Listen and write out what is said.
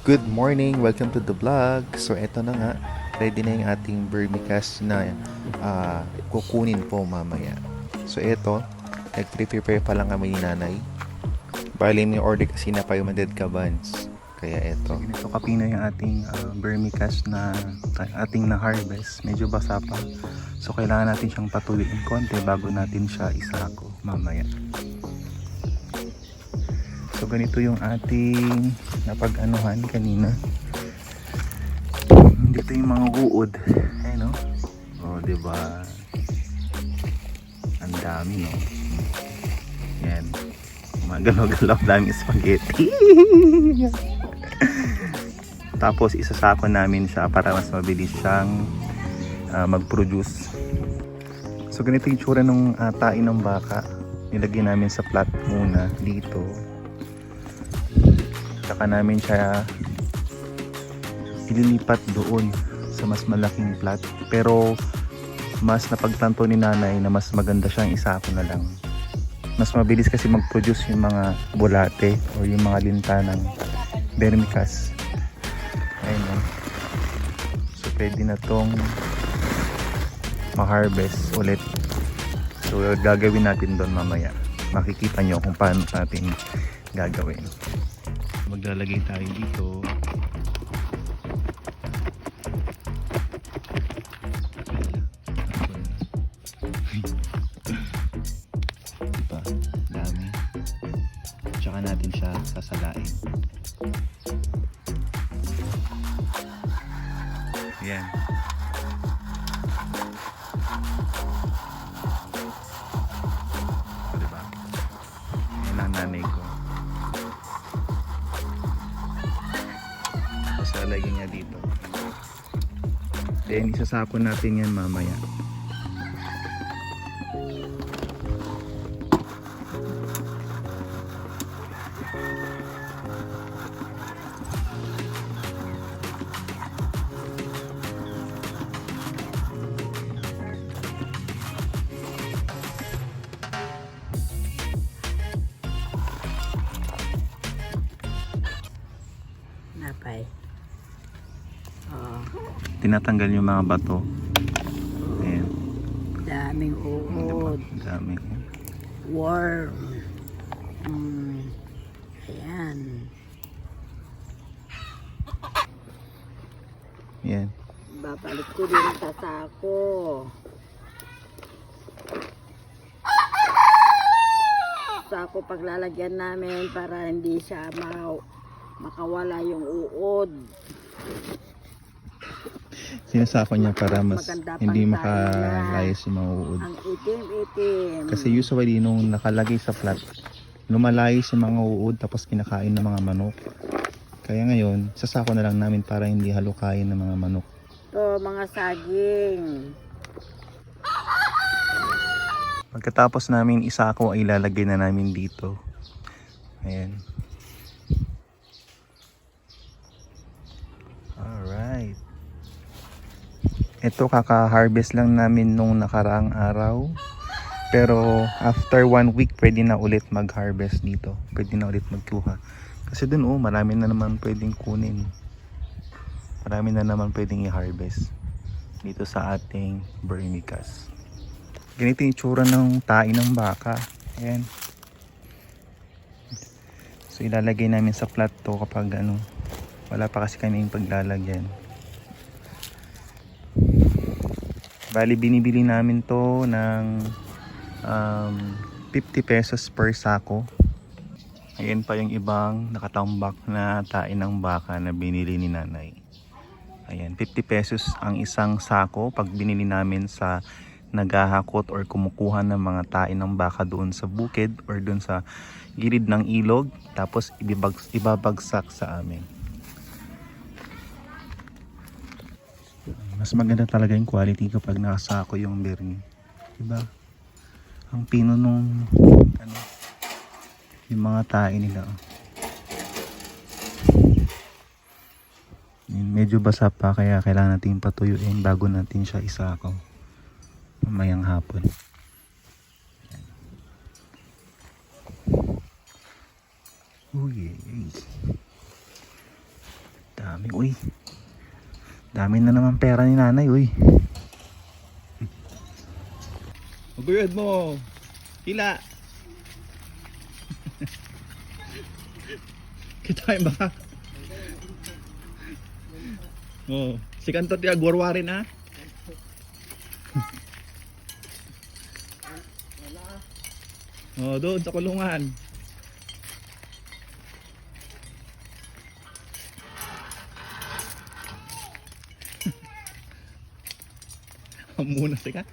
Good morning! Welcome to the vlog. So, eto na nga. Ready na yung ating vermicast na ah, kukunin po mamaya. So, eto. Nag-prepare pa lang kami ni nanay. Bali, may order kasi na 500 kabans. Kaya eto. Ganito kapina yung ating uh, vermicast na ating na-harvest. Medyo basa pa. So, kailangan natin siyang patuloyin konti bago natin siya isako mamaya. So, ganito yung ating napag-anuhan kanina. Dito yung mga uod. Ayun, no? Oh, di ba? Ang dami, no? Yan. Magalaw-galaw daming spaghetti. Tapos isasako namin siya para mas mabilis siyang ah, mag-produce. So ganito yung tsura ng uh, tain ng baka. Nilagay namin sa plat muna dito. Saka namin siya ililipat doon sa mas malaking plat. Pero mas napagtanto ni nanay na mas maganda siyang isako na lang. Mas mabilis kasi mag-produce yung mga bulate o yung mga linta ng vermicast. Ayun o. So, pwede na tong ma-harvest ulit. So, gagawin natin doon mamaya. Makikita nyo kung paano natin gagawin. Maglalagay tayo dito. Diba? Dami. Tsaka natin siya sasalain. Yan. O, lalagyan niya dito. Then isasapon natin yan mamaya. Tinatanggal yung mga bato. Ayan. daming Diba? uod. Ang Dami. Worm. Mm. Ayan. Yan. Babalik ko din sa sako. Sako paglalagyan namin para hindi siya ma makawala yung uod. Sinasako niya para mas hindi makalayas yung mga uod. Ang itim-itim. Kasi usually nung nakalagay sa flat, lumalayas yung mga uod tapos kinakain ng mga manok. Kaya ngayon, sasako na lang namin para hindi halukayin ng mga manok. to mga saging. Pagkatapos namin isako ay ilalagay na namin dito. Ayan. Ito kaka-harvest lang namin nung nakaraang araw. Pero after one week pwede na ulit mag-harvest dito. Pwede na ulit magkuha. Kasi dun oh, marami na naman pwedeng kunin. Marami na naman pwedeng i-harvest dito sa ating vermicast. Ganito yung tsura ng tae ng baka. Ayan. So ilalagay namin sa flat to kapag ano, wala pa kasi kami yung paglalagyan. Bali binibili namin to ng um, 50 pesos per sako. Ayan pa yung ibang nakatambak na tae ng baka na binili ni nanay. Ayan, 50 pesos ang isang sako pag binili namin sa naghahakot or kumukuha ng mga tae ng baka doon sa bukid or doon sa gilid ng ilog tapos ibibag, ibabagsak sa amin. Mas maganda talaga yung quality kapag nakasako yung berni. Diba? Ang pino nung ano, yung mga tae nila. oh. Medyo basa pa kaya kailangan natin patuyuin bago natin siya isako mamayang hapon. Uy, Dami, uy. Dami na naman pera ni nanay, uy. Maguyod mo. Hila. Kita ba? Oh, si kanto tiya gwarwari na. Oh, doon sa kulungan. Muna sika.